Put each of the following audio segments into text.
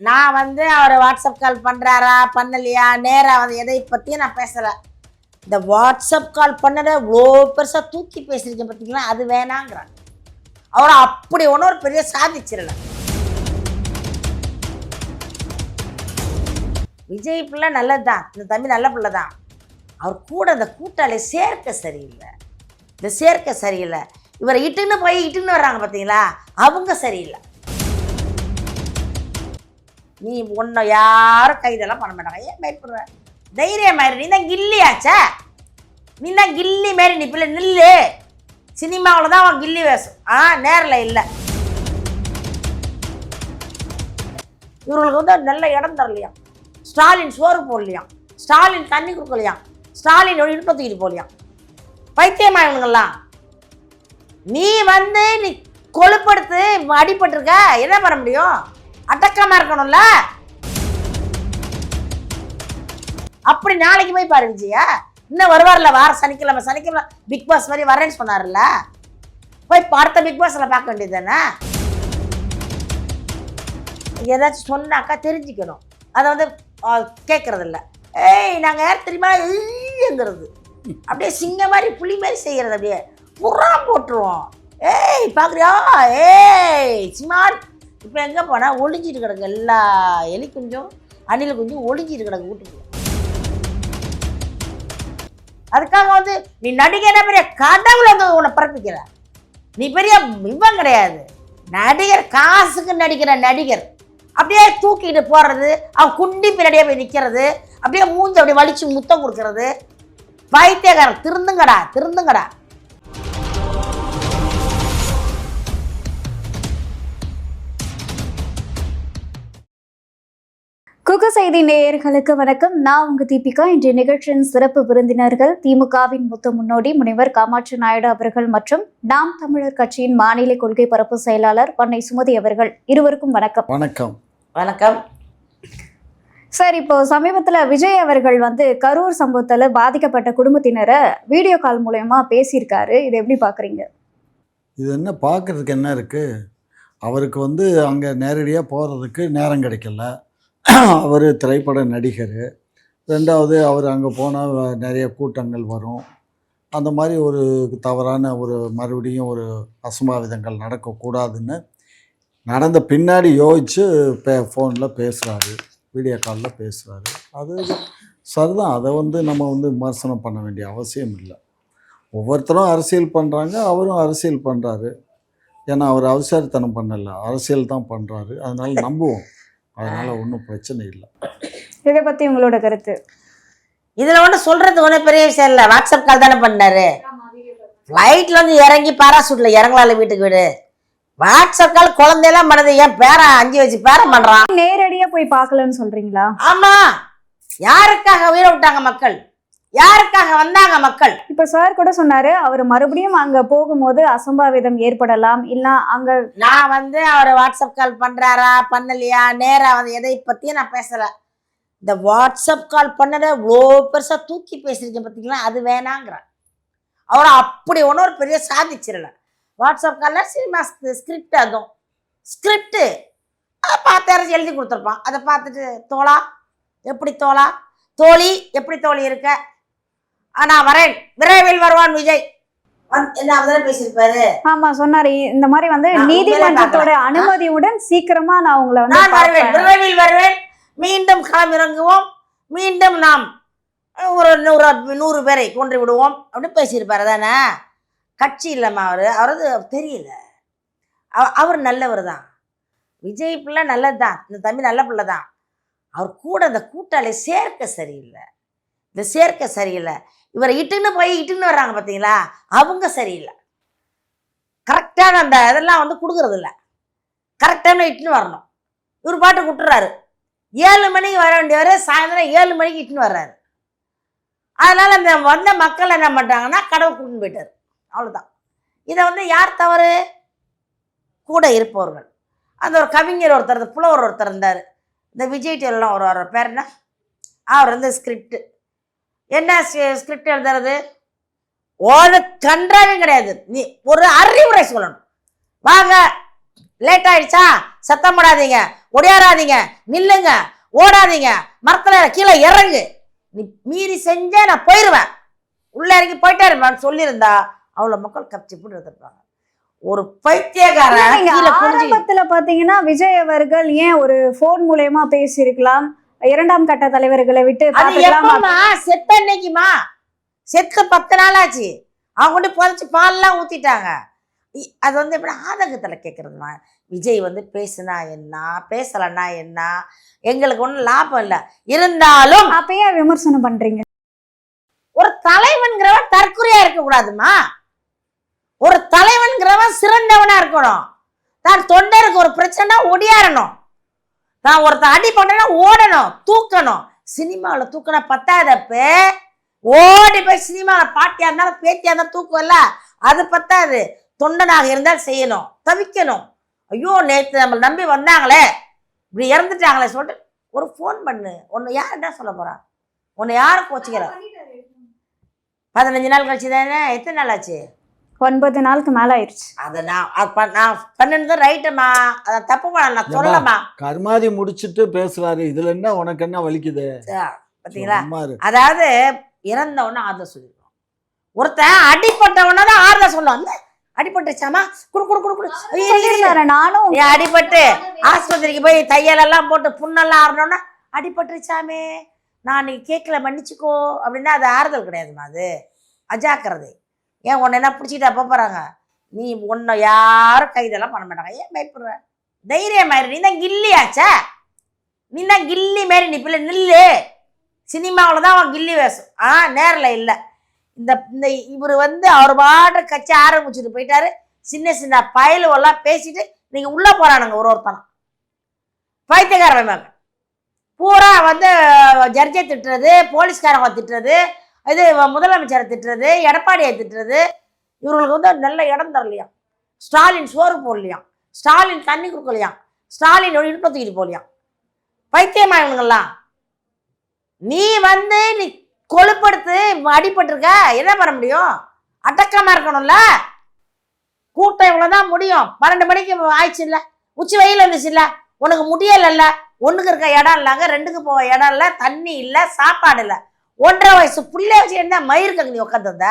நான் வந்து அவர் WhatsApp call பண்ணுறாரா பண்ணலையா? நேராக வந்து எதை பற்றியும் நான் பேசலை. இந்த வாட்ஸ்அப் கால் பண்ணதை இவ்வளோ பெருசாக தூக்கி பேசியிருக்கேன் பார்த்தீங்களா அது வேணாங்கிறாங்க. அவரை அப்படி ஒன்றும் ஒரு பெரிய சாதிச்சிடல. விஜய் பிள்ளை நல்லது தான் இந்த தம்பி நல்ல பிள்ளை தான் அவர் கூட இந்த கூட்டாளி சேர்க்க சரியில்லை. இந்த சேர்க்க சரியில்லை. இவரை இட்டுன்னு போய் இட்டுன்னு வர்றாங்க பார்த்தீங்களா அவங்க சரியில்லை. நீ உன்னை யாரும் கைதெல்லாம் பண்ண மாட்டாங்க. ஏன் பயப்படுற? தைரியம் மாதிரி நீ தான் கில்லியாச்சே நீ தான் கில்லி மாரி நீ பிள்ளை நில்லு. சினிமாவில் தான் அவன் கில்லி வேஷம். ஆ நேரில் இல்லை. இவர்களுக்கு வந்து நல்ல இடம் தரலையாம். ஸ்டாலின் சோறு போடலையாம். ஸ்டாலின் தண்ணி கொடுக்கலையாம். ஸ்டாலின் ஒளி தூக்கிட்டு போகலையாம். பைத்தியமா இவனுங்கெல்லாம். நீ வந்து நீ கொழுப்படுத்து அடிபட்டிருக்க. என்ன பண்ண முடியும்? அடக்கமா இருக்கணும்ல? அப்படி நாளைக்கு போய் பாரு விஜயா. இன்னும் வருவார்ல வார சனிக்கிழமை சனிக்கிழமை பிக் பாஸ் மாதிரி வரேன்னு சொன்னார்ல போய் பார்த்த பிக் பாஸ்ல பார்க்க வேண்டியது தானே ஏதாச்சும் சொன்னாக்கா தெரிஞ்சுக்கணும். அதை வந்து கேட்கறது ஏய் நாங்கள் யார் தெரியுமா? ஏய்ங்கிறது. அப்படியே சிங்க மாதிரி புலி மாதிரி செய்கிறது அப்படியே. புறா போட்டுருவோம். ஏய் பார்க்குறியா? ஏய் சிமார்ட் இப்போ எங்கே போனால் ஒளிஞ்சிட்டு கிடக்கு எல்லா எலி குஞ்சும் அணில் குஞ்சும் ஒளிஞ்சிட்டு கிடக்கு வீட்டுக்குள்ள. அதுக்காக வந்து நீ நடிகை பெரிய கடவுள் வந்து உன்னை பிறப்பிக்கிற? நீ பெரிய இவன் கிடையாது. நடிகர் காசுக்கு நடிக்கிற நடிகர். அப்படியே தூக்கிட்டு போடுறது அவன் குண்டி பின்னாடியே போய் நிற்கிறது அப்படியே மூஞ்சி அப்படியே வலிச்சு முத்தம் கொடுக்கறது. பைத்தியக்காரன் திருந்துங்கடா திருந்துங்கடா. குக செய்தி நேயர்களுக்கு வணக்கம். நான் உங்க தீபிகா. இன்றைய நிகழ்ச்சியின் சிறப்பு விருந்தினர்கள் திமுகவின் மூத்த முன்னோடி முனைவர் காமாட்சி நாயுடு அவர்கள் மற்றும் நாம் தமிழர் கட்சியின் மாநில கொள்கை பரப்பு செயலாளர் பண்ணை சுமதி அவர்கள். இருவருக்கும் வணக்கம். வணக்கம். வணக்கம். சார் இப்போ சமீபத்துல விஜய் அவர்கள் வந்து கரூர் சம்பவத்துல பாதிக்கப்பட்ட குடும்பத்தினரை வீடியோ கால் மூலயமா பேசியிருக்காரு. இதை எப்படி பாக்குறீங்க? இது என்ன பார்க்குறதுக்கு என்ன இருக்குது அவருக்கு வந்து அங்கே நேரடியாக போகிறதுக்கு நேரம் கிடைக்கல. அவர் திரைப்பட நடிகர். ரெண்டாவது அவர் அங்கே போனால் நிறைய கூட்டங்கள் வரும். அந்த மாதிரி ஒரு தவறான ஒரு மறுபடியும் ஒரு அசம்பாவிதங்கள் நடக்கக்கூடாதுன்னு நடந்த பின்னாடி யோசித்து பே ஃபோனில் பேசுகிறாரு வீடியோ காலில் பேசுகிறாரு அது சரிதான். அதை வந்து நம்ம வந்து விமர்சனம் பண்ண வேண்டிய அவசியம் இல்லை. ஒவ்வொருத்தரும் அரசியல் பண்ணுறாங்க அவரும் அரசியல் பண்ணுறாரு ஏன்னா அவர் அவசரத்தனம் பண்ணலை. அரசியல் தான் பண்ணுறாரு அதனால நம்புவோம். அதனால் ஒன்றும் பிரச்சனை இல்லை. இதை பத்தி உங்களோட கருத்து? இதுல ஒண்ணு சொல்றது ஒன்றும் பெரிய விஷயம் இல்லை. வாட்ஸ்அப் கால் தானே பண்ணாரு. ஃப்ளைட்ல வந்து இறங்கி பாராசூட்ல இறங்கலாம்ல வீட்டுக்கு வீடு. வாட்ஸ்அப் கால் குழந்தையெல்லாம் பண்ணுது ஏன் பேரன் அஞ்சு வச்சு பேரம் பண்றான்? நேரடியா போய் பார்க்கலன்னு சொல்றீங்களா? ஆமா. யாருக்காக உயிரை விட்டாங்க மக்கள்? யாருக்காக வந்தாங்க மக்கள்? இப்ப சார் கூட சொன்னாரு அவர் மறுபடியும் அங்க போகும்போது அசம்பாவிதம் ஏற்படலாம் இல்ல அங்க நான் வந்து அவர் வாட்ஸ்அப் கால் பண்றாரா பண்ணலையா நேரா வந்து எதை பத்தியும் நான் பேசல. இந்த வாட்ஸ்அப் கால் பண்ணதை இவ்வளோ பெருசா தூக்கி பேசியிருக்கேன் பார்த்தீங்களா அது வேணாங்கிறேன் அவரை அப்படி ஒன்றும் ஒரு பெரிய சாதிச்சிடல. வாட்ஸ்அப் காலில் சினிமா ஸ்கிரிப்ட் அதுவும் ஸ்கிரிப்டு அதை பார்த்து எழுதி கொடுத்துருப்பான். அதை பார்த்துட்டு தோளா எப்படி தோளா தோழி எப்படி தோழி இருக்க? நான் வரேன். விரைவில் வருவான் விஜய். ஆமா சொன்னாரு. இந்த மாதிரி வந்து நீதிமன்றத்தோட. அனுமதியுடன் சீக்கிரமா நான் உங்களை வந்து நான் வருவேன். விரைவில் வருவேன். மீண்டும் களமிறங்குவோம். மீண்டும் நாம் ஒரு நூறு நூறு பேரை கொன்று விடுவோம். அப்படின்னு பேசியிருப்பாரு. தானே கட்சி இல்லைம்மா அவர். அவரது தெரியல. அவ- அவர் நல்லவர் தான் விஜய் பிள்ளை நல்லது தான் இந்த தம்பி நல்ல பிள்ளை தான் அவர் கூட அந்த கூட்டாளி சேர்க்க சரியில்லை. இந்த சேர்க்க சரியில்லை. இவரை இட்டுன்னு போய் இட்டுன்னு வர்றாங்க பார்த்தீங்களா அவங்க சரியில்லை. கரெக்டான அந்த இதெல்லாம் வந்து கொடுக்குறது இல்லை. கரெக்டான இட்டுன்னு வரணும். இவர் பாட்டு விட்டுறாரு ஏழு மணிக்கு வர வேண்டியவர் சாயந்தரம் ஏழு மணிக்கு இட்டுன்னு வர்றாரு. அதனால் அந்த வந்த மக்கள் என்ன பண்ணுறாங்கன்னா கடவுள் கூட்டின்னு போயிட்டார். அவ்வளோதான் இதை வந்து யார் தவறு? கூட இருப்பவர்கள். அந்த ஒரு கவிஞர் ஒருத்தர் புலவர் ஒருத்தர் இருந்தார். இந்த விஜய் டெல்லாம் ஒரு ஒரு பேர் என்ன? அவர் வந்து ஸ்கிரிப்ட் என்ன ஸ்கிரிப்ட் எழுதுறது? ஒரு கன்றாவும் கிடையாது. நீ ஒரு அறிவுரை சொல்லணும். வாங்க லேட் ஆயிடுச்சா? சத்தம் போடாதீங்க. ஒடியாராதீங்க. நில்லுங்க. ஓடாதீங்க. மரத்துல கீழே இறங்கு. நீ மீறி செஞ்சா நான் போயிடுவேன் உள்ள இறங்கி போயிட்டே இருப்பான்னு சொல்லியிருந்தா அவ்வளோ மக்கள் கப்சி போட்டு எடுத்துருப்பாங்க ஒரு பைத்தியக்காரன் ஆரம்பத்துல பாத்தீங்கன்னா விஜய் அவர்கள் ஏன் ஒரு போன் மூலயமா பேசியிருக்கலாம்? இரண்டாம் கட்ட தலைவர்களை விட்டு செத்த அன்னைக்குமா? செத்து பத்து நாள் ஆச்சு அவங்க கொண்டு புதைச்சி பால்லாம் ஊத்திட்டாங்க. அது வந்து எப்படி ஆதங்கத்தில் கேட்குறதுமா விஜய் வந்து பேசுனா என்ன? பேசலைன்னா என்ன? எங்களுக்கு ஒன்றும் லாபம் இல்லை. இருந்தாலும் அப்ப ஏன் விமர்சனம் பண்றீங்க. ஒரு தலைவன்கிறவன் தற்குறியா இருக்கக்கூடாதுமா? ஒரு தலைவன்கிறவன் சிறந்தவனா இருக்கணும். தான் தொண்டருக்கு ஒரு பிரச்சனை ஒடியாரணும் தான் ஒருத்தன் அடி பண்ணனா ஓடணும் தூக்கணும். சினிமாவில் தூக்கினா பத்தாதப்ப ஓடி போய் சினிமாவில் பாட்டியா இருந்தாலும் பேத்தியா இருந்தாலும் தூக்குவல்ல அது பத்தாது. தொண்டனாக இருந்தால் செய்யணும் தவிக்கணும். ஐயோ நேற்று நம்மளை நம்பி வந்தாங்களே. இப்படி இறந்துட்டாங்களே சொல்லிட்டு ஒரு ஃபோன் பண்ணு. ஒன்று யார் என்ன சொல்ல போறா? உன்னை யாரும் கோச்சிக்கிற? பதினஞ்சு நாள் கழிச்சு தானே எத்தனை நாள் ஆச்சு? ஒன்பது நாளுக்கு மேல ஆயிடுச்சு அதை நான் அது ப- நான் பண்ணது ரைட்டுமா அதை தப்பு பண்ண நான்? சொல்லமா கர்மாதி முடிச்சிட்டு பேசுறாரு. இதுல என்ன உனக்கு என்ன வலிக்குது? இரு. அதாவது இறந்தவன ஆறுதல் சொல்லிருக்கோம் ஒருத்தன் அடிப்பட்டவன தான் ஆறுதல் சொல்லுவான். "இந்த அடிபட்டுச்சாமா குடு குடு குடு குடு. ஐயோ, இரு, இரு, இரு." சொல்லியிருந்தாரு நானும் நீ அடிபட்டு ஆஸ்பத்திரிக்கு போய் தையலெல்லாம் போட்டு புண்ணெல்லாம் ஆறணும்னா அடிபட்டுருச்சாமே. நான் நீ கேட்கல மன்னிச்சுக்கோ. அப்படின்னா அது ஆறுதல் கிடையாதுமா அது. அஜாக்கிரதை. ஏன் உன்னை என்ன பிடிச்சிட்டா போகிறாங்க நீ உன்னை யாரும் கைதெல்லாம் பண்ண மாட்டாங்க. ஏன் பயப்படுற? மாதிரி நீ தான் கில்லியாச்சே நீ தான் கில்லி மாரி நீ பிள்ளை நில்லு. சினிமாவில் தான் அவன் கில்லி வேஷம். ஆ நேரில் இல்லை. இந்த இந்த இவர் வந்து அவர் பாட்டு கட்சி ஆரம்பிச்சுட்டு போயிட்டாரு. சின்ன சின்ன பயலுவெல்லாம் பேசிட்டு நீங்கள் உள்ளே போகிறானுங்க ஒரு ஒருத்தனம் பைத்தியக்காரன் மேம் பூரா வந்து ஜட்ஜை திட்டுறது போலீஸ்காரங்க திட்டுறது இது முதலமைச்சரை திட்டுறது எடப்பாடியை திட்டுறது. இவர்களுக்கு வந்து நல்ல இடம் தரலையாம். ஸ்டாலின் சோறு போடலையாம். ஸ்டாலின் தண்ணி கொடுக்கலையாம். ஸ்டாலின் இடுப்பை தூக்கிட்டு போகலையாம். பைத்தியமா இவனுங்கெல்லாம்? நீ வந்து நீ கொழுப்படுத்து அடிபட்டிருக்க. என்ன பண்ண முடியும்? அடக்கமாக இருக்கணும்ல? கூட்டம் இவ்வளவுதான் முடியும். பன்னெண்டு மணிக்கு ஆயிடுச்சுல்ல உச்சி வெயில் வந்துச்சுல்ல உனக்கு முடியலைல்ல ஒன்றுக்கு இருக்க இடம் இல்லைங்க ரெண்டுக்கு போக இடம் இல்லை. தண்ணி இல்லை. சாப்பாடு இல்லை. ஒன்றரை வயசு புள்ளைய வச்சு என்ன மயிர் கங்கி உட்காந்துருந்த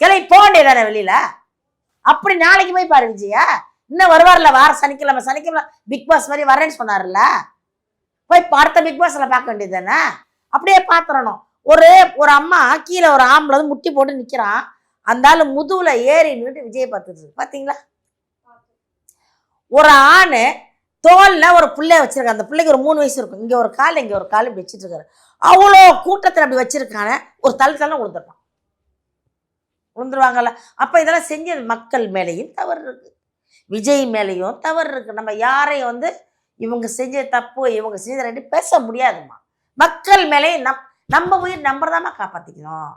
கிளை போக வேண்டியதானே வெளியில? அப்படி நாளைக்கு போய் பாரு விஜயா. இன்னும் வருவார்ல வார சனிக்கிழமை சனிக்கிழமை பிக் பாஸ் மாதிரி வரேன்னு சொன்னார்ல போய் பார்த்த பிக் பாஸ்ல பார்க்க வேண்டியது தானே? அப்படியே பாத்துறணும் ஒரு ஒரு அம்மா கீழே ஒரு ஆம்பளை வந்து முட்டி போட்டு நிற்கிறான் அந்த ஆளு முதுகுல ஏறி நின்றுட்டு விஜய் பார்த்துட்டு பார்த்தீங்களா ஒரு ஆண் தோலில் ஒரு பிள்ளைய வச்சிருக்கான் அந்த பிள்ளைக்கு ஒரு மூணு வயசு இருக்கும். இங்கே ஒரு கால் இங்கே ஒரு கால் இப்படி வச்சுட்டு இருக்காரு. அவ்வளோ கூட்டத்தில் அப்படி வச்சிருக்கானே ஒரு தள்ளு தள்ள விழுந்துருப்பான் விழுந்துருவாங்கல்ல அப்போ இதெல்லாம் செஞ்ச மக்கள் மேலேயும் தவறு இருக்குது விஜய் மேலேயும் தவறு இருக்குது நம்ம யாரையும் வந்து இவங்க செஞ்ச தப்பு இவங்க செஞ்ச ரெண்டு பேச முடியாதும்மா. மக்கள் மேலேயும் நம் நம்ம உயிர் நம்புறதாம்மா காப்பாற்றிக்கணும்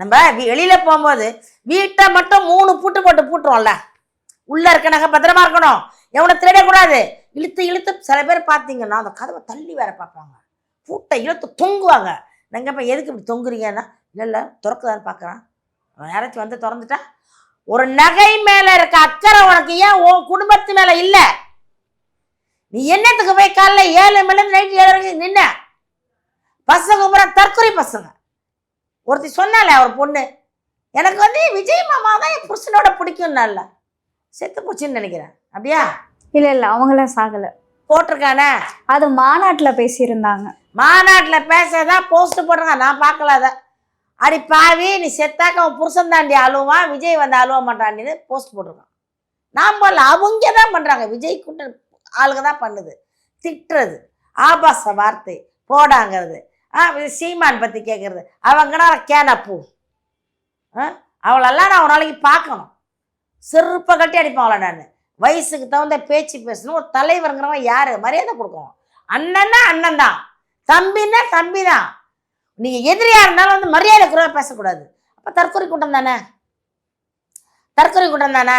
நம்ம வெளியில் போகும்போது வீட்டை மட்டும் மூணு பூட்டு போட்டு பூட்டுறோம்ல. உள்ளே இருக்க நகை பத்திரமா இருக்கணும். எவனை திருடக்கூடாது. இழுத்து இழுத்து சில பேர் பார்த்தீங்கன்னா அந்த கதவை தள்ளி வேற பார்ப்பாங்க. பூட்டை இழுத்து தொங்குவாங்க. நாங்கள் இப்போ எதுக்கு இப்படி தொங்குறீங்கன்னா? இல்லை இல்லை திறக்குதான்னு பார்க்குறான் அவன் யாராச்சும் வந்து திறந்துட்டா? ஒரு நகை மேல இருக்க அக்கறை உனக்கு ஏன் உன் குடும்பத்து மேல இல்ல? நீ என்னத்துக்கு போய் காலைல ஏழு மணி நைட்டு ஏழு வரைக்கும் நின்ன? பசங்க பூரா தற்கொலை பசங்க. ஒருத்தி சொன்னாலே அவர் பொண்ணு எனக்கு வந்து விஜய் மாமா தான் என் புருஷனோட பிடிக்கும்னால. செத்து போச்சுன்னு நினைக்கிறேன். அப்படியா? இல்ல இல்ல அவங்களாம் சாகல. போட்டிருக்கானே? அது மாநாட்டுல பேசியிருந்தாங்க. மாநாட்டில் பேசதான் போஸ்ட் போடுறாங்க நான் பார்க்கல அதை. அடி பாவி நீ செத்தாக்க அவன் புருஷன் தாண்டி அழுவான் விஜய் வந்து அழுவ மாட்டாண்டின்னு போஸ்ட் போட்டிருக்கான். நான் பண்ணல அவங்க தான் பண்ணுறாங்க விஜய் கூட்ட ஆளுங்க தான் பண்ணுது. திட்டுறது ஆபாச வார்த்தை போடாங்கிறது. ஆ சீமான் பற்றி கேட்குறது அவங்கன்னா கேனா பூ. ஆ அவளெல்லாம் நான் ஒரு நாளைக்கு பார்க்கணும். செருப்பை கட்டி அடிப்பேன் அவளை நான். வயசுக்கு தகுந்த பேச்சு பேசணும். ஒரு தலைவருங்கிறவன் யார்? மரியாதை கொடுக்கணும். அண்ணன்னா அண்ணன் தான் தம்பின்னா தம்பி தான் நீங்கள் எதிரியாக இருந்தாலும் வந்து மரியாதை குறைவாக பேசக்கூடாது. அப்போ தற்கொலை கூட்டம் தானே? தற்கொலை கூட்டம் தானே?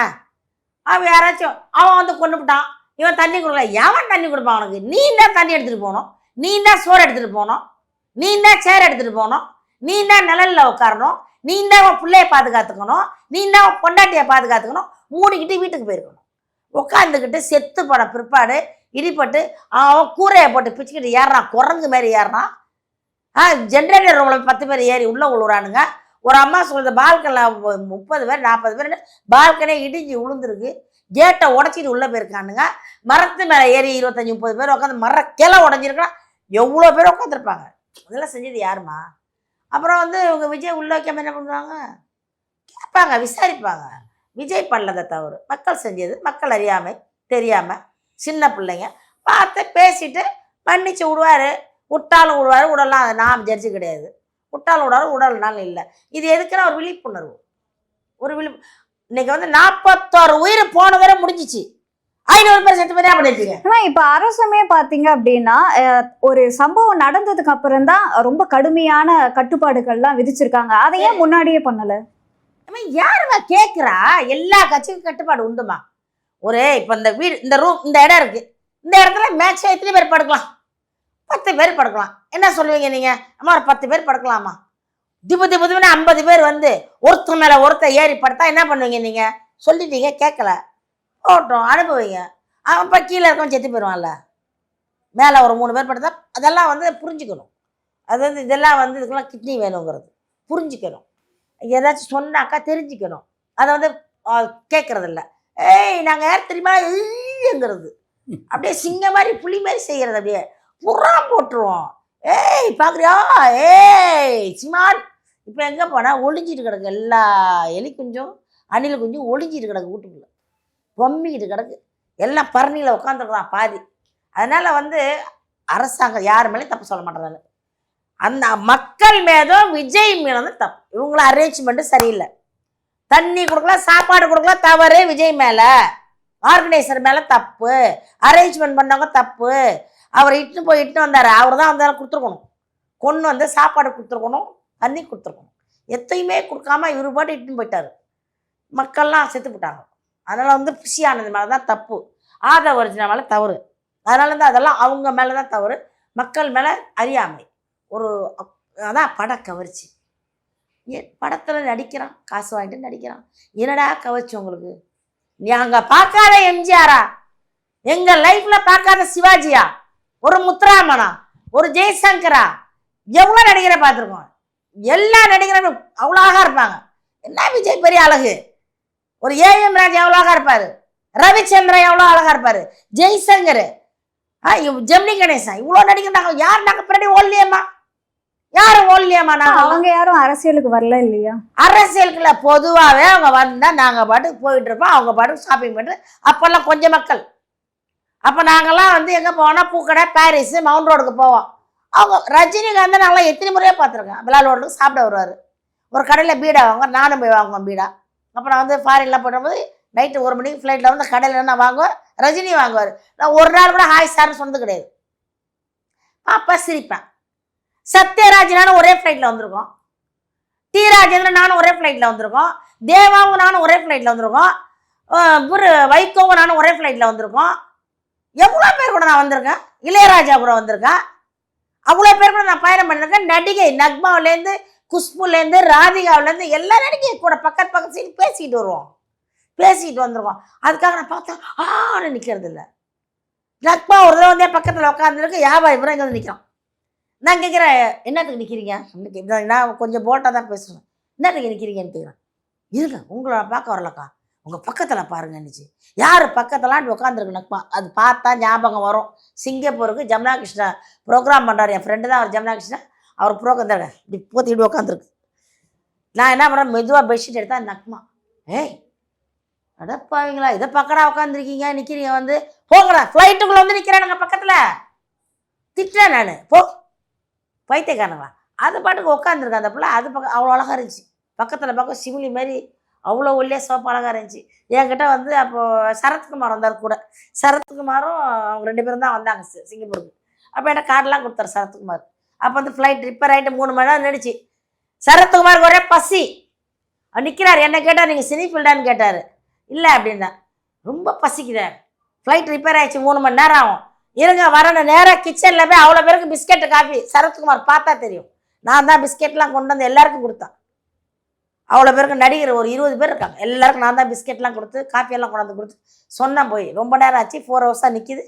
அவன் யாராச்சும் அவன் வந்து கொண்டுபிட்டான் இவன் தண்ணி கொடுக்கல. எவன் தண்ணி கொடுப்பான் அவனுக்கு? நீ தான் தண்ணி எடுத்துகிட்டு போகணும்? நீ தான் சோறு எடுத்துகிட்டு போகணும்? நீ தான் சேர் எடுத்துகிட்டு போகணும்? நீ தான் நிழலில் உட்காரணும்? நீ தான் உன் பிள்ளைய பாதுகாத்துக்கணும்? நீ தான் உன் பொண்டாட்டியை பாதுகாத்துக்கணும்? மூடிக்கிட்டு வீட்டுக்கு போயிருக்கணும். உட்காந்துக்கிட்டு செத்து போன பிற்பாடு இடிப்பட்டு அவன் கூரையை போட்டு பிச்சுக்கிட்டு ஏறுறான். குரங்கு மாதிரி ஏறுறான். ஆ ஜென்ரேட்டர் ரூமில் பத்து பேர் ஏறி உள்ளே உழுறானுங்க ஒரு அம்மா சொல்கிறது பால்கனில் முப்பது பேர் நாற்பது பேர் பால்கனே இடிஞ்சு விழுந்துருக்கு கேட்டை உடச்சிட்டு உள்ளே போயிருக்கானுங்க. மரத்து மேலே ஏறி இருபத்தஞ்சி முப்பது பேர் உட்காந்து மர கிளை உடஞ்சிருக்கலாம். எவ்வளோ பேர் உட்காந்துருப்பாங்க இதெல்லாம் செஞ்சது யாருமா அப்புறம் வந்து இவங்க விஜய் உள்ள வைக்காம என்ன பண்ணுவாங்க? கேட்பாங்க விசாரிப்பாங்க. விஜய் பண்ணதை தவறு. மக்கள் செஞ்சது மக்கள் அறியாமை தெரியாமல் சின்ன பிள்ளைங்க. பார்த்து பேசிட்டு மன்னிச்சு விடுவாரு. விட்டாலும் விடுவாரு விடலாம். அது நான் ஜட்ஜு கிடையாது. விட்டாலும் விடாரு உடல்னாலும் இல்லை. இது எதுக்குன்னா ஒரு விழிப்புணர்வு. ஒரு விழி இன்னைக்கு வந்து நாற்பத்தோரு உயிர் போன வரை முடிஞ்சிச்சு. ஐநூறு பேர் செத்து பேர் பண்ணிருக்கீங்க ஆனா இப்ப அரசுமே பாத்தீங்க அப்படின்னா ஒரு சம்பவம் நடந்ததுக்கு அப்புறம் தான் ரொம்ப கடுமையான கட்டுப்பாடுகள்லாம் விதிச்சிருக்காங்க. அதை ஏன் முன்னாடியே பண்ணல? யாரும்மா கேட்குறா எல்லா கட்சிக்கும் கட்டுப்பாடு உண்டுமா? ஒரு இப்போ இந்த வீடு இந்த ரூம் இந்த இடம் இருக்குது இந்த இடத்துல மேக்ஸிமம் எத்தனை பேர் படுக்கலாம்? பத்து பேர் படுக்கலாம். என்ன சொல்லுவீங்க நீங்கள் அம்மா ஒரு பத்து பேர் படுக்கலாமா? திபு திபு திபுன்னு ஐம்பது பேர் வந்து ஒருத்தர் மேலே ஒருத்தர் ஏறி படுத்தா என்ன பண்ணுவீங்க நீங்கள் சொல்லிட்டீங்க கேட்கல ஓட்டும் அனுபவிங்க. அப்போ கீழே இருக்கவன் செத்து போயிடுவான்ல. மேலே ஒரு மூணு பேர் படுத்தா அதெல்லாம் வந்து புரிஞ்சுக்கணும். அது வந்து இதெல்லாம் வந்து இதுக்கெல்லாம் கிட்னி வேணுங்கிறது. புரிஞ்சுக்கணும். ஏதாச்சும் சொன்னாக்கா தெரிஞ்சுக்கணும். அதை வந்து கேட்குறதில்ல ஏய் நாங்கள் யார் தெரியுமா? ஐயங்கிறது அப்படியே சிங்க மாதிரி புலி மாதிரி செய்கிறது அப்படியே. புறா போட்டுருவோம். ஏய் பார்க்குறியா ஏய் சிமான். இப்போ எங்கே போனால் ஒளிஞ்சிட்டு கிடக்கு எல்லா எலி குஞ்சும் அணில் குஞ்சும் ஒளிஞ்சிட்டு கிடக்கு வீட்டுக்குள்ள. பொம்மிக்கிட்டு கிடக்கு. எல்லாம் பரணியில் உட்காந்துருக்குறான் பாதி. அதனால் வந்து அரசாங்கம் யார் தப்பு சொல்ல மாட்டேறாங்க. அந்த மக்கள் மேதும் விஜய் மேலும் தப்பு. இவங்கள அரேஞ்ச்மெண்ட்டு சரியில்லை. தண்ணி கொடுக்கல சாப்பாடு கொடுக்கல தவறு. விஜய் மேலே ஆர்கனைசர் மேலே தப்பு. அரேஞ்ச்மெண்ட் பண்ணவங்க தப்பு. அவர் இட்டுன்னு போய் இட்டுன்னு வந்தார். அவர் தான் வந்தாலும் கொடுத்துருக்கணும். கொண்டு வந்து சாப்பாடு கொடுத்துருக்கணும் தண்ணி கொடுத்துருக்கணும். எத்தையுமே கொடுக்காம இவர் பாட்டு இட்டுன்னு போயிட்டாரு. மக்கள்லாம் செத்து போட்டாங்க அதனால் வந்து புஷியானது மேலே தான் தப்பு. ஆதவ ஒரிஜினல் மேலே தவறு. அதனால தான் அதெல்லாம் அவங்க மேலே தான் தவறு. மக்கள் மேலே அறியாமை. ஒரு அப்- அதான் பட கவர்ச்சி ஏன் படத்தில் நடிக்கிறான் காசு வாங்கிட்டு நடிக்கிறான். என்னடா கவச்சு உங்களுக்கு? நாங்கள் பார்க்காத எம்ஜிஆரா? எங்கள் லைஃப்பில் பார்க்காத சிவாஜியா? ஒரு முத்துராமனா? ஒரு ஜெய்சங்கரா? எவ்வளோ நடிகரை பார்த்துருக்கோம்? எல்லா நடிகரும் அவ்வளோ அழகா இருப்பாங்க. என்ன விஜய் பெரிய அழகு? ஒரு ஏஎம் ராஜ் எவ்வளோ அழகா இருப்பார்? ரவிச்சந்திரன் எவ்வளோ அழகாக இருப்பார்? ஜெய்சங்கர். ஆ இவ் ஜெமினி கணேசன் இவ்வளோ நடிக்கிறாங்க யார் நாங்கள் பின்னாடி ஓல்லியம்மா யாரும் ஓடலையம்மா நாங்கள் அவங்க யாரும் அரசியலுக்கு வரல இல்லையா? அரசியலுக்குள்ள பொதுவாகவே அவங்க வந்தால் நாங்கள் பாட்டுக்கு போயிட்டு இருப்போம். அவங்க பாட்டுக்கு ஷாப்பிங் பண்ணிட்டு அப்போல்லாம் கொஞ்சம் மக்கள். அப்போ நாங்கள்லாம் வந்து எங்கே போனால் பூக்கடை பாரிஸ் மவுண்ட் ரோடுக்கு போவோம். அவங்க ரஜினிகாந்தை நாங்களாம் எத்தனை முறையாக பார்த்துருக்கேன் பிலால் ரோடுக்கு சாப்பிட வருவார். ஒரு கடையில் பீடா வாங்க நானும் போய் வாங்குவேன் பீடா. அப்புறம் வந்து ஃபாரின்லாம் போடும்போது நைட்டு ஒரு மணிக்கு ஃப்ளைட்டில் வந்து கடையில் நான் வாங்குவேன் ரஜினி வாங்குவார். நான் ஒரு நாள் கூட ஹாய் சார்னு சொன்னது கிடையாது. பாப்பா சிரிப்பேன் சத்யராஜ் நானும் ஒரே ஃப்ளைட்டில் வந்திருக்கோம். டி ராஜேந்திரன் நானும் ஒரே ஃப்ளைட்டில் வந்திருக்கோம். தேவாவும் நானும் ஒரே ஃப்ளைட்டில் வந்திருக்கோம். குரு வைகோவும் நானும் ஒரே ஃப்ளைட்டில் வந்திருக்கோம். எவ்வளோ பேர் கூட நான் வந்திருக்கேன். இளையராஜா கூட வந்திருக்கேன். அவ்வளோ பேர் கூட நான் பயணம் பண்ணியிருக்கேன். நடிகை நக்மாவிலேருந்து குஷ்புலேருந்து ராதிகாவிலேருந்து எல்லா நடிகை கூட பக்கத்து பக்கத்து சீட்டு பேசிக்கிட்டு வருவோம். பேசிக்கிட்டு வந்துருக்கோம். அதுக்காக நான் பார்த்தா ஆன்னு நிற்கிறது இல்லை நக்மா ஒரு தடவை வந்தே பக்கத்தில் உட்காந்துருக்கு வியாபாரி பூரா இங்கே வந்து நிற்கிறான் நான் கேட்குறேன் என்னத்துக்கு நிற்கிறீங்க நான் கொஞ்சம் போல்ட்டாக தான் பேசுவேன் என்னத்துக்கு நிற்கிறீங்கன்னு கேட்குறேன். இருங்க உங்களை நான் பார்க்க வரலக்கா. உங்கள் பக்கத்தில் பாருங்கன்னுச்சு யார் பக்கத்துலான்ட்டு உட்காந்துருக்கு நக்மா அது பார்த்தா ஞாபகம் வரும். சிங்கப்பூருக்கு ஜமுனா கிருஷ்ணா ப்ரோக்ராம் பண்ணுறாரு என் ஃப்ரெண்டு தான் அவர் ஜமுனா கிருஷ்ணா. அவர் ப்ரோக்ராம் தர இப்படி போத்திட்டு உட்காந்துருக்கு நான் என்ன பண்ணுறேன் மெதுவாக பெட்ஷீட் எடுத்தால் நக்மா ஏய் அடப்பாவீங்களா. இதை பக்கடா உட்காந்துருக்கீங்க நிற்கிறீங்க வந்து. போங்கடா ஃப்ளைட்டுக்குள்ளே வந்து நிற்கிறேனுங்க பக்கத்தில். திட்டுறேன் நான். போ. பைத்தியக்காரங்களா? அது பாட்டுக்கு உட்காந்துருக்கு அந்த பிள்ளை. அது பக்கம் அவ்வளோ அழகாக இருந்துச்சு. பக்கத்தில் பக்கம் சிமிலி மாதிரி அவ்வளோ ஒல்லியாக சோப்பு அழகாக இருந்துச்சு. என்கிட்ட வந்து அப்போது சரத்குமார் வந்தார் கூட. சரத்குமாரும் அவங்க ரெண்டு பேரும் தான் வந்தாங்க சி- சிங்கப்பூருக்கு. அப்போ என்கிட்ட கார்டெலாம் கொடுத்தாரு சரத்குமார். அப்போ வந்து ஃப்ளைட் ரிப்பேர் ஆகிட்டு மூணு மணி நேரம் நடிச்சு சரத்குமாருக்கு ஒரே பசி. அவர் நிற்கிறார் என்ன கேட்டால் நீங்கள் சினி ஃபீல்டான்னு கேட்டார். இல்லை அப்படின்னா. ரொம்ப பசிக்குதே. ஃப்ளைட் ரிப்பேர் ஆகிடுச்சு மூணு மணி நேரம் ஆகும். இருங்க வரணும் நேராக கிச்சனில் போய் அவ்வளோ பேருக்கு பிஸ்கெட்டு காஃபி சரத்குமார் பார்த்தா தெரியும். நான் தான் பிஸ்கெட்லாம் கொண்டு வந்து எல்லாருக்கும் கொடுத்தேன். அவ்வளோ பேருக்கு நடிகர் ஒரு இருபது பேர் இருக்காங்க. எல்லாருக்கும் நான் தான் பிஸ்கெட்லாம் கொடுத்து காஃபியெல்லாம் கொண்டாந்து கொடுத்து சொன்னேன் போய். ரொம்ப நேரம் ஆச்சு. ஃபோர் ஹவர்ஸாக நிற்கிது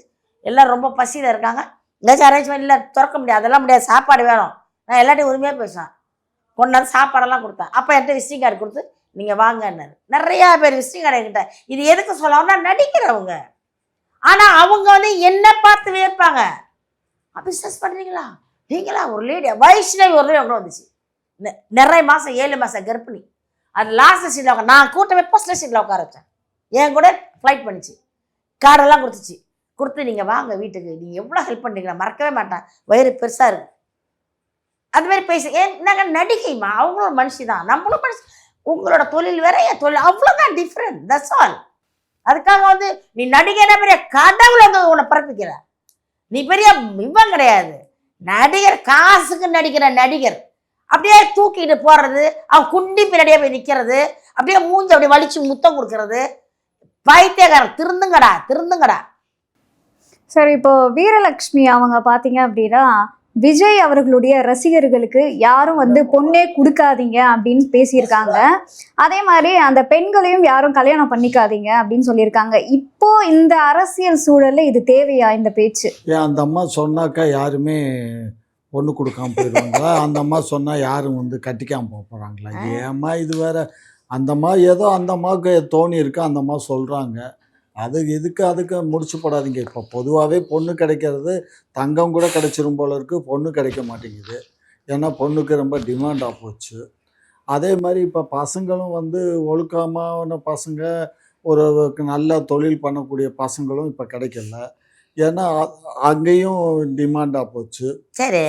எல்லாம் ரொம்ப பசியில் இருக்காங்க. எங்கேயாச்சும் அரேஞ்ச்மெண்ட் இல்லை திறக்க முடியாது. அதெல்லாம் முடியாது. சாப்பாடு வேணும். நான் எல்லாத்தையும் உரிமையாக பேசுவேன். கொண்டாந்து சாப்பாடெல்லாம் கொடுத்தேன். அப்போ என்கிட்ட விசிட்டிங் கார்டு கொடுத்து நீங்கள் வாங்கன்னாரு. நிறையா பேர் விசிட்டிங் கார்டு என்கிட்ட. இது எதுக்கு சொல்லணும்னா நடிக்கிறவங்க. ஆனால் அவங்க வந்து என்ன பார்த்து வியப்பாங்க. பிஸ்னஸ் பண்ணுறீங்களா நீங்களா? ஒரு லேடி வைஷ்ணவி ஒரு லேடி கூட வந்துச்சு. நெ- நிறைய மாதம் ஏழு மாதம் கர்ப்பிணி. அது லாஸ்ட் சீட்டில் உட்கார நான் கூட்டமே ஃபஸ்ட் சீட்டில் உட்கார வச்சேன். என் கூட ஃப்ளைட் பண்ணிச்சு. கார்டெல்லாம் கொடுத்துச்சு. கொடுத்து நீங்கள் வாங்க வீட்டுக்கு. நீங்கள் எவ்வளோ ஹெல்ப் பண்ணுறீங்களா மறக்கவே மாட்டேன். வயிறு பெருசாக இருக்கு. அது மாதிரி பேச ஏன் நாங்கள் நடிகைமா அவங்களும் ஒரு மனுஷி தான். நம்மளும் மனுஷன் உங்களோட தொழில் வேற என் தொழில் அவ்வளோதான் டிஃப்ரெண்ட் தட்ஸ் ஆல் அதுக்காக வந்து நீ நடிகரை பெரிய கடவுள் வந்து உன்னை பிறப்பிக்கிற? நீ பெரிய இவன் கிடையாது. நடிகர் காசுக்கு நடிக்கிற நடிகர். அப்படியே தூக்கிட்டு போடுறது அவன் குண்டி பின்னாடியே போய் நிற்கிறது அப்படியே மூஞ்சி அப்படியே வலிச்சு முத்தம் கொடுக்கறது. பைத்தியக்காரன் திருந்துங்கடா திருந்துங்கடா. சரி இப்போ வீரலட்சுமி அவங்க பார்த்தீங்க அப்படின்னா விஜய் அவர்களுடைய ரசிகர்களுக்கு யாரும் வந்து பொண்ணே கொடுக்காதீங்க அப்படின்னு பேசியிருக்காங்க. அதே மாதிரி அந்த பெண்களையும் யாரும் கல்யாணம் பண்ணிக்காதீங்க அப்படின்னு சொல்லியிருக்காங்க. இப்போ இந்த அரசியல் சூழல்ல இது தேவையா இந்த பேச்சு? ஏன் அந்த அம்மா சொன்னாக்கா யாருமே பொண்ணு கொடுக்காம போயிடுவாங்களா? அந்த அம்மா சொன்னால் யாரும் வந்து கட்டிக்காம போக போகிறாங்களா ஏம்மா இது வேற? அந்த அம்மா ஏதோ அந்த அம்மாவுக்கு தோணி இருக்கு அந்த அம்மா சொல்கிறாங்க அது எதுக்கு அதுக்கு முடிச்சு போடாதீங்க. இப்போ பொதுவாகவே பொண்ணு கிடைக்கிறது தங்கம் கூட கிடைச்சிரும் போல இருக்கு பொண்ணு கிடைக்க மாட்டேங்குது. ஏன்னா பொண்ணுக்கு ரொம்ப டிமாண்டாக போச்சு. அதே மாதிரி இப்போ பசங்களும் வந்து ஒழுக்கமான பசங்க ஒரு நல்ல தொழில் பண்ணக்கூடிய பசங்களும் இப்போ கிடைக்கல. ஏன்னா அங்கேயும் டிமாண்டாக போச்சு.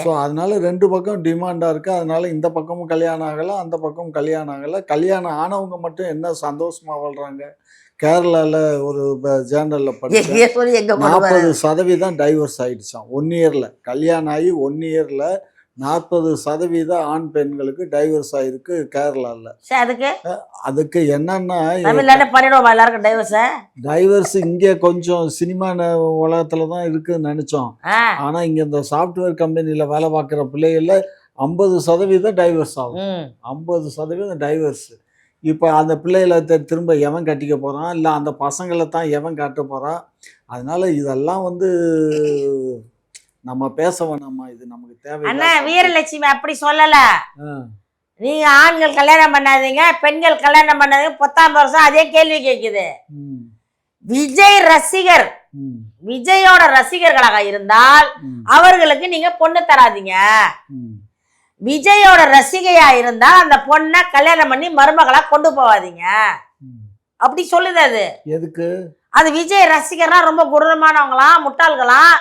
ஸோ அதனால ரெண்டு பக்கம் டிமாண்டாக இருக்குது அதனால இந்த பக்கமும் கல்யாணம் ஆகலை அந்த பக்கமும் கல்யாணம் ஆகலை. கல்யாணம் ஆனவங்க மட்டும் என்ன சந்தோஷமாக வாழ்கிறாங்க கேரளாவில் ஒரு ஜேர்னலில் படித்தேன் நாற்பது சதவீதம் டைவர்ஸ் ஆயிடுச்சாம். ஒன் இயரில் கல்யாணம் ஆகி ஒன் இயரில் நாற்பது சதவீதம் ஆண் பெண்களுக்கு டைவர்ஸ் ஆயிருக்கு கேரளாவில் அதுக்கு? அதுக்கு என்னன்னா டைவர்ஸை இங்கே கொஞ்சம் சினிமா உலகத்தில் தான் இருக்குன்னு நினச்சோம். ஆ. ஆனால் இங்கே இந்த சாஃப்ட்வேர் கம்பெனியில் வேலை பார்க்குற பிள்ளைகளில் ஐம்பது சதவீதம் டைவர்ஸ் ஆகும். ஐம்பது சதவீதம் டைவர்ஸ் இப்போ அந்த பிள்ளைகளை திரும்ப எவன் கட்டிக்க போகிறான் இல்லை அந்த பசங்களை தான் எவன் காட்ட போகிறான் அதனால இதெல்லாம் வந்து நம்ம பேச வேணாமா? இது நமக்கு அண்ணா தேவை வீரலட்சுமி அப்படி சொல்லல. நீங்க ஆண்கள் கல்யாணம் பண்ணாதீங்க பெண்கள் கல்யாணம் பண்ணாதீங்க. பத்தாம் வருஷம் அதே கேள்வி கேக்குது. விஜய் ரசிகர். விஜயோட ரசிகர்களாக இருந்தால் அவர்களுக்கு நீங்க பொண்ணு தராதீங்க. விஜயோட ரசிகையா இருந்தால் அந்த பொண்ணை கல்யாணம் பண்ணி மருமகளா கொண்டு போவாதீங்க. அப்படி சொல்லுது அது. எதுக்கு? அது விஜய் ரசிகர்னா ரொம்ப கொடூரமானவங்களாம் முட்டாள்களாம்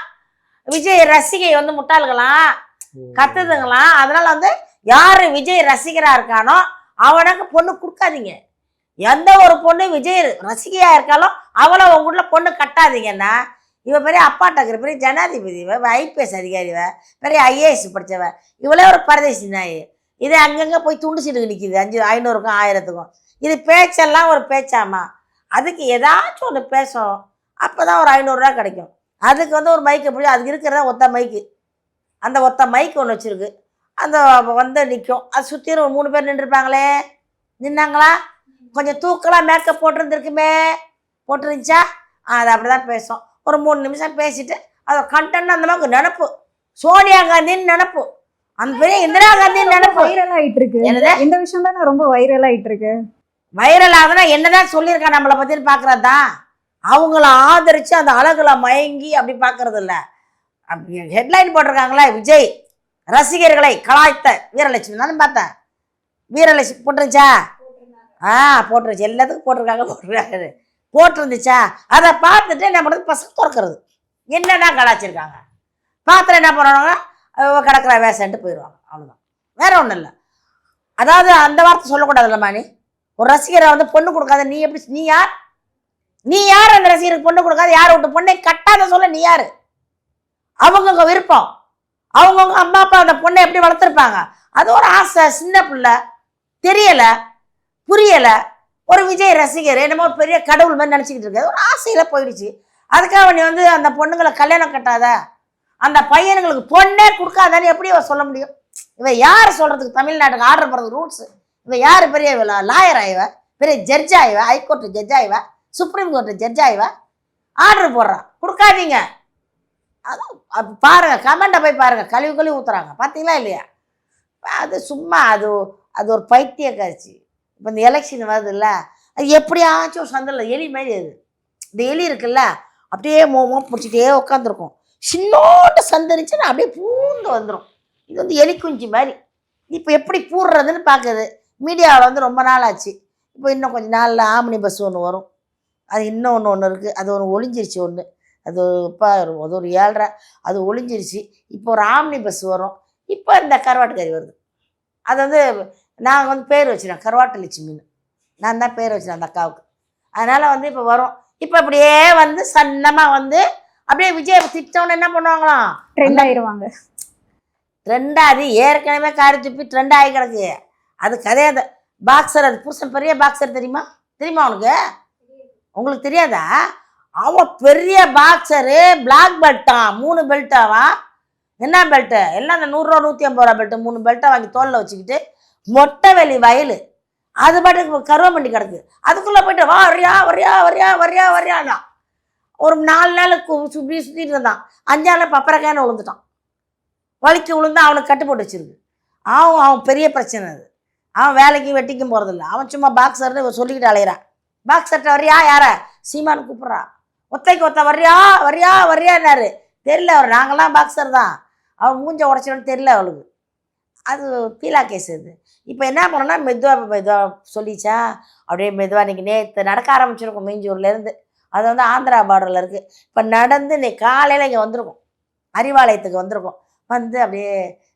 விஜய் ரசிகை வந்து முட்டாள்களாம் கத்துதுங்களாம் அதனால வந்து யாரு விஜய் ரசிகரா இருக்கானோ அவனுக்கு பொண்ணு கொடுக்காதீங்க. எந்த ஒரு பொண்ணு விஜய் ரசிகையா இருக்காலும் அவளை உங்க வீட்ல பொண்ணு கட்டாதீங்கன்னா இவ பெரிய அப்பா இருக்கிற பெரிய ஜனாதிபதி இவ ஐபிஎஸ் அதிகாரி இவ பெரிய ஐஏஎஸ் படிச்சவ. இவளே ஒரு பரதேசி நாய் இது அங்கங்கே போய் துண்டு சீட்டுக்கு நிற்கிது அஞ்சு ஐநூறுக்கும் ஆயிரத்துக்கும். இது பேச்செல்லாம் ஒரு பேச்சாமா? அதுக்கு ஏதாச்சும் ஒன்று பேசும். அப்போ தான் ஒரு ஐநூறுரூவா கிடைக்கும். அதுக்கு வந்து ஒரு மைக்கை பிடிச்சி அதுக்கு இருக்கிறத ஒத்த மைக்கு அந்த ஒத்த மைக் ஒன்று வச்சிருக்கு. அந்த வந்து நிற்கும் அது சுற்றிலும் ஒரு மூணு பேர் நின்றுருப்பாங்களே? நின்னாங்களா? கொஞ்சம் தூக்கலாம் மேக்கப் போட்டிருந்துருக்குமே? போட்டிருந்துச்சா? அது அப்படி தான் பேசும். ஒரு மூணு நிமிஷம் பேசிட்டு அதோட கண்டென்ட் அந்த மாதிரி நினப்பு. சோனியா காந்தின்னு நினப்பு. அந்த பெரிய இந்திரா காந்தின்னு நினப்பு. வைரல் ஆயிட்டு இருக்கு இந்த விஷயம் தானே ரொம்ப வைரல் ஆயிட்டு இருக்கு வைரல் ஆகுதுன்னா என்னதான் சொல்லியிருக்கா நம்மளை பற்றின்னு பார்க்கறது? தான் அவங்கள ஆதரித்து அந்த அழகுல மயங்கி அப்படி பார்க்கறது இல்ல அப்படி ஹெட்லைன் போட்டிருக்காங்களே விஜய். ரசிகர்களை கலாய்த்த வீரலட்சுமி நானும் பார்த்தேன். வீரலட்சுமி போட்டுருந்துச்சா? ஆ போட்டுருச்சு எல்லாத்துக்கும் போட்டிருக்காங்க போட்டிருக்காங்க போட்டிருந்துச்சா? அதை பார்த்துட்டு என்ன பண்ணுறது பசங்க திறக்கிறது. என்னென்ன கலாச்சிருக்காங்க? பார்த்துட்டு என்ன பண்ணுவாங்க? கிடக்கிற வேசன்ட்டு போயிடுவாங்க. அவ்வளோதான் வேற ஒன்றும் இல்லை. அதாவது அந்த வார்த்தை சொல்லக்கூடாதுல்ல மாணி. ஒரு ரசிகரை வந்து பொண்ணு கொடுக்காத நீ எப்படி நீ யார்? நீ யார் அந்த ரசிகருக்கு பொண்ணு கொடுக்காத? யார் விட்டு பொண்ணை கட்டாத சொல்ல நீ யார்? அவங்கவுங்க விருப்பம். அவங்கவுங்க அம்மா அப்பா அந்த பொண்ணை எப்படி வளர்த்துருப்பாங்க? அது ஒரு ஆசை. சின்ன பிள்ளை. தெரியலை. புரியலை. ஒரு விஜய் ரசிகர் என்னமோ ஒரு பெரிய கடவுள் மாதிரி நினச்சிக்கிட்டு இருக்காது ஒரு ஆசையில போயிடுச்சு. அதுக்காக நீ வந்து அந்த பொண்ணுங்களை கல்யாணம் கட்டாத. அந்த பையனுங்களுக்கு பொண்ணே கொடுக்காதான்னு எப்படி அவ சொல்ல முடியும்? இவன் யார் சொல்கிறதுக்கு தமிழ்நாட்டுக்கு ஆர்டர் போடுறது ரூட்ஸ் இவன் யார் பெரிய லாயர் ஆயிவ பெரிய ஜட்ஜ் ஆயிவ ஹைகோர்ட் ஜட்ஜ் ஆயிவ சுப்ரீம் கோர்ட் ஜட்ஜ் ஆயிவ ஆர்டர் போடுறான் கொடுக்காதீங்க. அதுவும் பாருங்கள் பாருங்க கமெண்ட்டை போய் பாருங்கள் கழுவி கழுவி ஊத்துறாங்க. பார்த்தீங்களா இல்லையா? அது சும்மா அது அது ஒரு பைத்திய காட்சி இப்போ இந்த எலெக்ஷன் வருதுல்ல அது எப்படியாச்சும் ஒரு சந்தில் எலி மாதிரி அது. இந்த எலி இருக்குல்ல அப்படியே மோமோ பிடிச்சிட்டே உட்காந்துருக்கும் சின்னோட்ட சந்தரிச்சுன்னா அப்படியே பூந்து வந்துடும் இது வந்து எலி குஞ்சு மாதிரி. இப்போ எப்படி பூடுறதுன்னு பார்க்குது. மீடியாவில் வந்து ரொம்ப நாள் ஆச்சு இப்போ இன்னும் கொஞ்சம் நாளில் ஆம்னி பஸ் ஒன்று வரும். அது இன்னும் ஒன்று ஒன்று இருக்குது அது ஒன்று ஒளிஞ்சிருச்சு ஒன்று அது இப்போ அது ஒரு ஏழ்ரை. அது ஒளிஞ்சிருச்சு. இப்போ ஒரு ஆம்னி பஸ் வரும். இப்போ இந்த கருவாட்டுக்கறி வருது. அது வந்து நாங்கள் வந்து பேர் வச்சிருக்கோம் கருவாட்டு லட்சுமின்னு நான் தான் பேர் வச்சிருக்கேன் அந்த அக்காவுக்கு. அதனால் வந்து இப்போ வரும். இப்போ அப்படியே வந்து சன்னமாக வந்து அப்படியே விஜய் திட்டவன என்ன பண்ணுவாங்களாம்? ட்ரெண்ட் ஆயிருவாங்க. ட்ரெண்டாது ஏற்கனவே காரி துப்பி ட்ரெண்ட் ஆகி கிடக்கு. அது கதையாத பாக்ஸர் அது புருஷன் பெரிய பாக்ஸர் தெரியுமா? தெரியுமா உனக்கு? உங்களுக்கு தெரியாதா? அவன் பெரிய பாக்ஸரு பிளாக் பெல்ட்டான் மூணு பெல்ட்டாவா என்ன பெல்ட்டு எல்லாம் அந்த நூறுரூவா நூற்றி ஐம்பது ரூபா பெல்ட்டு மூணு பெல்ட்டை வாங்கி தோலில் வச்சுக்கிட்டு மொட்டை வெளி வயல். அது பாட்டுக்கு கருவமண்டி கிடக்கு. அதுக்குள்ளே போயிட்டு வா வரியா வரியா வரியா வரியா வரியாண்ணா ஒரு நாலு நாள் சுற்றி சுற்றிட்டு இருந்தான். அஞ்சாள் பப்பரக்கான்னு விழுந்துட்டான். வலிக்கு விழுந்து அவனுக்கு கட்டு போட்டு வச்சிருக்கு. அவன் அவன் பெரிய பிரச்சனை அது. அவன் வேலைக்கு வெட்டிக்கும் போகிறதில்ல அவன் சும்மா பாக்ஸர்னு இவன் சொல்லிக்கிட்டு அலையிறான். பாக்ஸர்கிட்ட வரியா யார? சீமானு கூப்பிட்றா. ஒத்தைக்கு ஒத்த வரியா வரியா வர்றியான்னாரு தெரியல அவர். நாங்களாம் பாக்ஸர் தான். அவன் மூஞ்ச உடச்சிடன்னு தெரியல அவளுக்கு. அது பீலா கேஸ் அது. இப்போ என்ன பண்ணோன்னா மெதுவாக மெதுவாக சொல்லிச்சா அப்படியே மெதுவாக இன்றைக்கி நேற்று நடக்க ஆரம்பிச்சிருக்கும் மீஞ்சூர்லேருந்து அது வந்து ஆந்திரா பார்டரில் இருக்குது இப்போ நடந்து இன்னைக்கு காலையில் இங்கே வந்திருக்கும். அறிவாலயத்துக்கு வந்திருக்கும். வந்து அப்படியே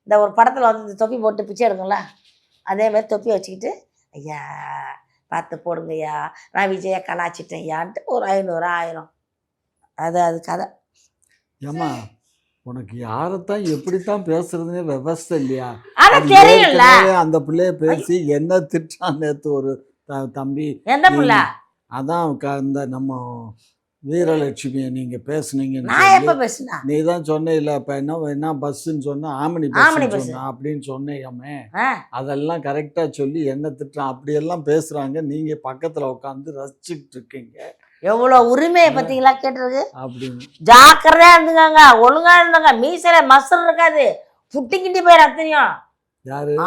இந்த ஒரு படத்தில் வந்து இந்த தொப்பி போட்டு பிச்சை எடுக்கும்ல அதே மாதிரி தொப்பி வச்சுக்கிட்டு ஐயா பார்த்து போடுங்க ஐயா நான் விஜயை கலாச்சிட்டேன் ஐயான்ட்டு ஒரு ஐநூறு ஆயிரம். அது அது கதை. ஏமா உனக்கு யாரைத்தான் எப்படித்தான் பேசுறதுனே விவசாயம் இல்லையா? அந்த பிள்ளைய பேசி என்ன திட்டான் நேத்து ஒரு தம்பி? எந்த புள்ள? அதான் இந்த நம்ம வீரலட்சுமியை நீங்க பேசுனீங்கன்னு நீ தான் சொன்ன இல்ல இப்ப என்ன என்ன பஸ்ஸுன்னு சொன்ன ஆமணி ஆம்னி பஸ். சொன்ன அப்படின்னு சொன்னேயாமே ஆ. அதெல்லாம் கரெக்டா சொல்லி என்ன திட்டுறான் அப்படியெல்லாம் பேசுறாங்க. நீங்க பக்கத்துல உட்காந்து ரசிச்சுட்டு இருக்கீங்க. எவ்வளோ உரிமையை பார்த்தீங்களா கேட்டிருக்கு? அப்படின்னு. ஜாக்கிரதையா இருந்துக்காங்க ஒழுங்கா இருந்தாங்க மீசையில மசல் இருக்காது. புட்டிக்கிட்டு போயிரு அத்தனையும்.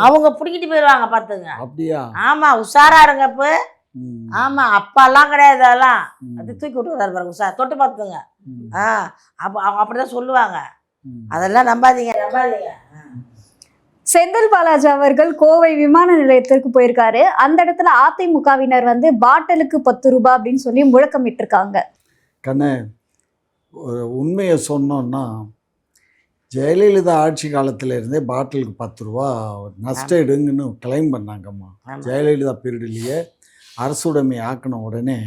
அவங்க புடிக்கிட்டு போயிடுவாங்க பார்த்துங்க அப்படியா? ஆமா உஷாரா இருங்க இப்போ. ஆமா அப்பாலாம் கிடையாது அதெல்லாம். அது தூக்கி விட்டுறாரு பாருங்க உஷார். தொட்டு பார்த்துங்க ஆ அப்போ அப்படிதான் சொல்லுவாங்க. அதெல்லாம் நம்பாதீங்க நம்பாதீங்க. செந்தில் பாலாஜி அவர்கள் கோவை விமான நிலையத்திற்கு போயிருக்காரு. அந்த இடத்துல அதிமுகவினர் வந்து பாட்டிலுக்கு பத்து ரூபாய் அப்படின்னு சொல்லி முழக்கமிட்டு இருக்காங்க கண்ணு ஒரு உண்மையை சொன்னோன்னா ஜெயலலிதா ஆட்சி காலத்துல இருந்தே பாட்டிலுக்கு பத்து ரூபா நஷ்டேடுங்கன்னு கிளைம் பண்ணாங்கம்மா. ஜெயலலிதா பீரியட்லேயே அரசுடைமை ஆக்கின உடனே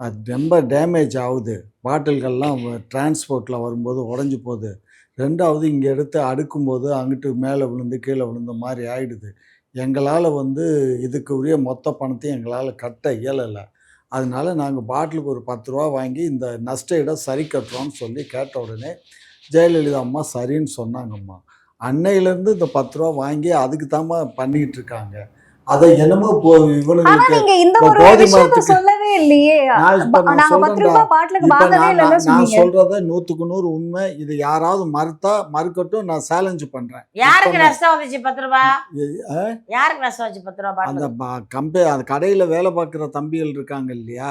அது ரொம்ப டேமேஜ் ஆகுது. பாட்டில்கள்லாம் டிரான்ஸ்போர்ட்டில் வரும்போது உடஞ்சி போகுது. ரெண்டாவது இங்கே எடுத்து அடுக்கும்போது அங்கிட்டு மேலே விழுந்து கீழே விழுந்த மாதிரி ஆயிடுது. எங்களால் வந்து இதுக்கு உரிய மொத்த பணத்தையும் எங்களால் கட்ட இயலலை. அதனால நாங்கள் பாட்டிலுக்கு ஒரு பத்து ரூபா வாங்கி இந்த நஷ்ட இடம் சரி கட்டுறோம்னு சொல்லி கேட்ட உடனே ஜெயலலிதா அம்மா சரின்னு சொன்னாங்கம்மா. அன்னையிலேருந்து இந்த பத்து ரூபா வாங்கி அதுக்கு தாம்மா பண்ணிக்கிட்டு இருக்காங்க. அதை என்னமோ நீங்க இந்த ஒரு விஷயத்த சொல்லவே இல்லையே. நான் சொல்றத நூத்துக்கு நூறு உண்மை. இது யாராவது மறுத்தா மறுக்கட்டும் நான் சேலஞ்ச் பண்றேன். யாருக்கு நஷ்டம் வந்துச்சு பத்து ரூபா? யாருக்கு நஷ்டம் வந்துச்சு பத்து ரூபா அந்த கம்பெ அந்த கடையில வேலை பார்க்குற தம்பிகள் இருக்காங்க இல்லையா?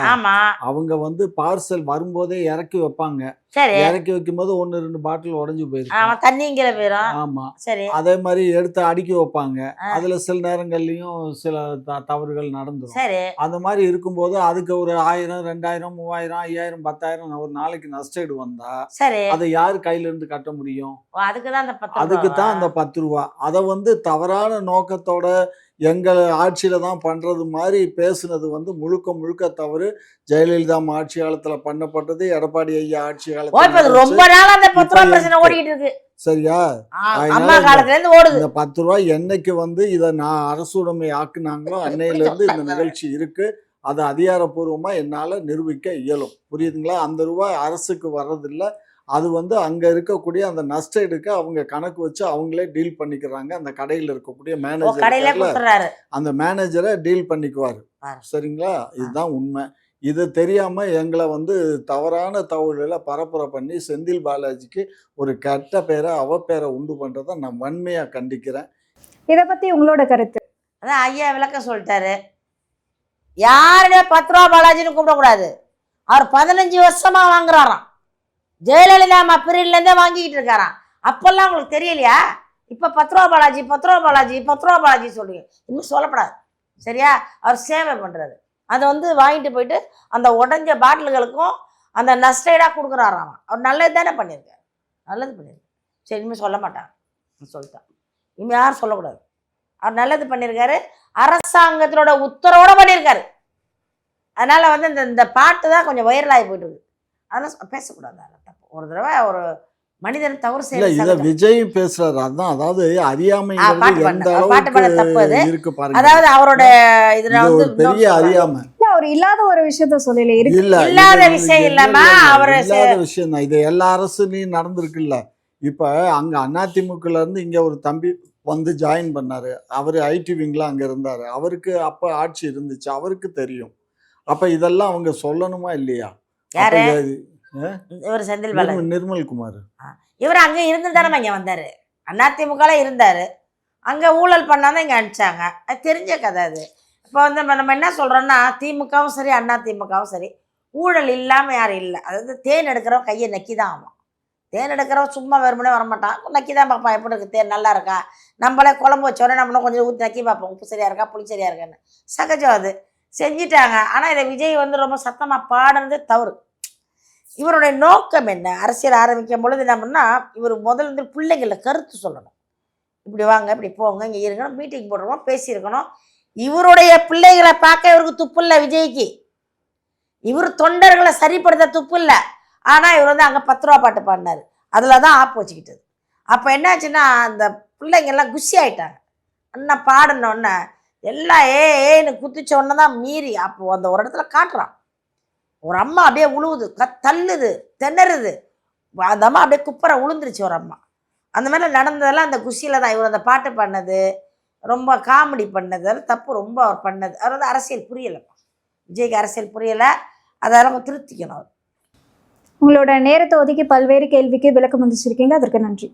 அவங்க வந்து பார்சல் வரும்போதே இறக்கி வைப்பாங்க. சரி. இறக்கி வைக்கும்போது ஒன்று ரெண்டு பாட்டில் உடஞ்சி போயிருக்கு ஆமா தண்ணிங்கிற போயிரும். ஆமா. சரி. அதே மாதிரி எடுத்து அடுக்கி வைப்பாங்க. அதுல சில நேரங்கள்லயும் சில த- தவறுகள் நடந்துரும். சரி. அந்த மாதிரி இருக்கும்போது அதுக்கு ஒரு ஆயிரம் ரெண்டாயிரம் மூவாயிரம் ஐயாயிரம் பத்தாயிரம் ஒரு நாளைக்கு நஷ்டஈடு வந்தா சரி. அதை யார் கையில இருந்து கட்ட முடியும்? ஓ, அதுக்குதான் அந்த அதுக்கு தான் அந்த? பத்து ரூபா. அதை வந்து தவறான நோக்கத்தோட எங்கள் ஆட்சியில தான் பண்றது மாதிரி பேசுனது வந்து முழுக்க முழுக்க தவறு. ஜெயலலிதா ஆட்சி காலத்துல பண்ணப்பட்டது எடப்பாடி ஐயா ஆட்சி காலத்துல ரொம்ப நாளா அந்த பத்து ரூபா பிரச்சனை ஓடிக்கிட்டு இருக்கு. சரியா? இந்த- பத்து ரூபாய் என்னைக்கு வந்து இதை நான் அரசுடைமை ஆக்குனாங்களோ அன்னையில இருந்து இந்த நிகழ்ச்சி இருக்கு. அதை அதிகாரப்பூர்வமா என்னால நிரூபிக்க இயலும். புரியுதுங்களா? அந்த ரூபாய் அரசுக்கு வர்றதில்ல. அது வந்து அங்கே இருக்கக்கூடிய அந்த நஷ்டஈடுக்கு அவங்க கணக்கு வச்சு அவங்களே டீல் பண்ணிக்கிறாங்க. அந்த கடையில் இருக்கக்கூடிய ஓ கடையிலே மேனேஜர் அந்த மேனேஜரை டீல் பண்ணிக்குவார். சரிங்களா? இதுதான் உண்மை. இது தெரியாம எங்களை வந்து தவறான தகவல்களை பரப்புரை பண்ணி செந்தில் பாலாஜிக்கு ஒரு கெட்ட பேரை அவ பேரை உண்டு பண்றதை நான் வன்மையா கண்டிக்கிறேன். இத பத்தி உங்களோட கருத்து? அதான் ஐயா விளக்கம் சொல்லிட்டாரு. யாருடைய பத்து ரூபா பாலாஜின்னு கூப்பிடக்கூடாது. அவர் பதினஞ்சு வருஷமா வாங்குறாராம். ஜெயலலிதா அம்மா பீரியட்லேருந்தே வாங்கிக்கிட்டு இருக்காராம். அப்போல்லாம் உங்களுக்கு தெரியலையா? இப்போ பத்து பாலாஜி பத்து பாலாஜி பத்து பாலாஜி சொல்றீங்க. இன்னும் சொல்லப்படாது. சரியா? அவர் சேவை பண்ணுறாரு அதை வந்து வாங்கிட்டு போயிட்டு அந்த உடஞ்ச பாட்டில்களுக்கும் அந்த நஸ்டைடாக கொடுக்குறாராம். அவர் நல்லது தானே பண்ணியிருக்காரு. நல்லது பண்ணியிருக்காரு. சரி இனிமேல் சொல்ல மாட்டாங்க சொல்லிட்டான். இனிமேல் யாரும் சொல்லக்கூடாது. அவர் நல்லது பண்ணியிருக்காரு. அரசாங்கத்தினோட உத்தரவோட பண்ணியிருக்காரு. அதனால் வந்து இந்த இந்த பாட்டு தான் கொஞ்சம் வைரலாகி போயிட்டு இருக்கு. அதெல்லாம் பேசக்கூடாது. ஒரு தடவை ஒரு மனிதன் தவறு இல்ல செய்ய இத விஜய் பேசுறாரு அதான் அதாவது அறியாமை எந்த. அளவுக்கு இருக்கு பாருங்க. அதாவது அவரோட இதுல இது வந்து ஒரு பெரிய அறியாமை. இல்ல அவர் இல்லாத ஒரு விஷயத்த சொல்லல. இருக்கு. இல்ல இல்லாத விஷயம் இல்லாம இல்ல, இல்ல, அவரு இல்லாத விஷயம் தான். இது எல்லா அரசுலயும் நடந்திருக்குல்ல. இப்ப அங்க அதிமுகல இருந்து இங்க ஒரு தம்பி வந்து ஜாயின் பண்ணாரு. அவரு ஐடி விங்ல அங்க இருந்தாரு. அவருக்கு அப்ப ஆட்சி இருந்துச்சு. அவருக்கு தெரியும். அப்ப இதெல்லாம் அவங்க சொல்லணுமா இல்லையா? இவர் செந்தில் பாலாஜி நிர்மல் குமார். இவர் அங்க இருந்து தானே இங்க வந்தாரு. அதிமுகல இருந்தாரு. அங்க ஊழல் பண்ணாதான் இங்க அனுப்பிச்சாங்க. அது தெரிஞ்ச கதை அது. இப்போ வந்து நம்ம- என்ன சொல்றோம்னா திமுகவும் சரி அண்ணா திமுகவும் சரி ஊழல் இல்லாம யாரும் இல்லை. அதாவது தேன் எடுக்கிறவன் கையை நக்கி தான் ஆகும் தேன் எடுக்கிறவன் சும்மா வெறுமனே வரமாட்டான். நக்கி தான் பார்ப்பான். எப்படி இருக்கு? தேன் நல்லா இருக்கா? நம்மளே குழம்பு வச்சோடனே நம்மளும் கொஞ்சம் ஊற்றி நக்கி பார்ப்போம். உப்பு சரியா இருக்கா? புளி சரியா இருக்கான்னு. சகஜம் அது. செஞ்சிட்டாங்க. ஆனால் இதை விஜய் வந்து ரொம்ப சத்தமாக பாடுறது தவறு. இவருடைய நோக்கம் என்ன? அரசியல் ஆரம்பிக்கும் பொழுது என்ன பண்ணால் இவர் முதல்ல இருந்து பிள்ளைங்கள கருத்து சொல்லணும். இப்படி வாங்க இப்படி போங்க இங்கே இருக்கணும் மீட்டிங் போடுறோம் பேசியிருக்கணும். இவருடைய பிள்ளைகளை பார்க்க இவருக்கு துப்பு இல்லை விஜய்க்கு. இவர் தொண்டர்களை சரிப்படுத்த துப்பு இல்லை ஆனால் இவர் வந்து அங்கே பத்து ரூபா பாட்டு பாடினார். அதில் தான் ஆப்பு வச்சுக்கிட்டது. அப்போ என்னாச்சுன்னா அந்த பிள்ளைங்கள்லாம் குஷி ஆயிட்டாங்க. அண்ணா பாடினோடனே எல்லாம் ஏ ஏன்னு குதிச்ச உடனே தான் மீறி அப்போ அந்த ஒரு இடத்துல காட்டுறான். ஒரு அம்மா அப்படியே உழுவுது க தள்ளுது திணறுது. அந்த அம்மா அப்படியே குப்பரை உளுந்துருச்சு ஒரு அம்மா. அந்த மாதிரி நடந்ததெல்லாம் அந்த குஷியில் தான். இவர் அந்த பாட்டு பண்ணது ரொம்ப காமெடி பண்ணது அதெல்லாம் தப்பு ரொம்ப அவர் பண்ணது. அவர் வந்து அரசியல் புரியலைப்பா. விஜய்க்கு அரசியல் புரியலை. அதெல்லாம் திருத்திக்கணும். அவர் உங்களோட நேரத்தை ஒதுக்கி பல்வேறு கேள்விக்கு விளக்கம் வந்துச்சிருக்கீங்க அதற்கு நன்றி.